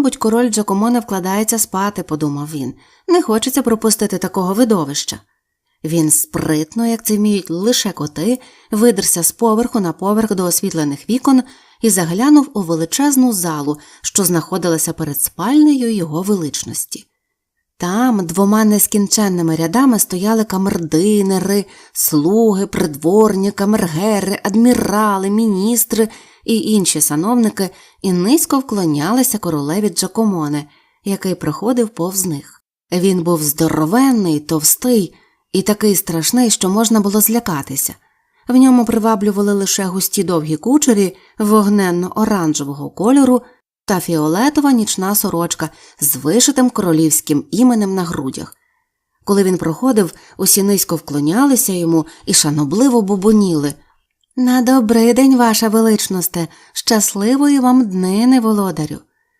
Мабуть, король Джакомо не вкладається спати, подумав він. Не хочеться пропустити такого видовища. Він спритно, як це вміють лише коти, видерся з поверху на поверх до освітлених вікон і заглянув у величезну залу, що знаходилася перед спальнею його величності. Там двома нескінченними рядами стояли камердинери, слуги, придворні, камергери, адмірали, міністри і інші сановники і низько вклонялися королеві Джакомоне, який проходив повз них. Він був здоровенний, товстий і такий страшний, що можна було злякатися. В ньому приваблювали лише густі довгі кучері вогненно-оранжевого кольору та фіолетова нічна сорочка з вишитим королівським іменем на грудях. Коли він проходив, усі низько вклонялися йому і шанобливо бубоніли. На добрий день, ваша величносте, щасливої вам днини, володарю.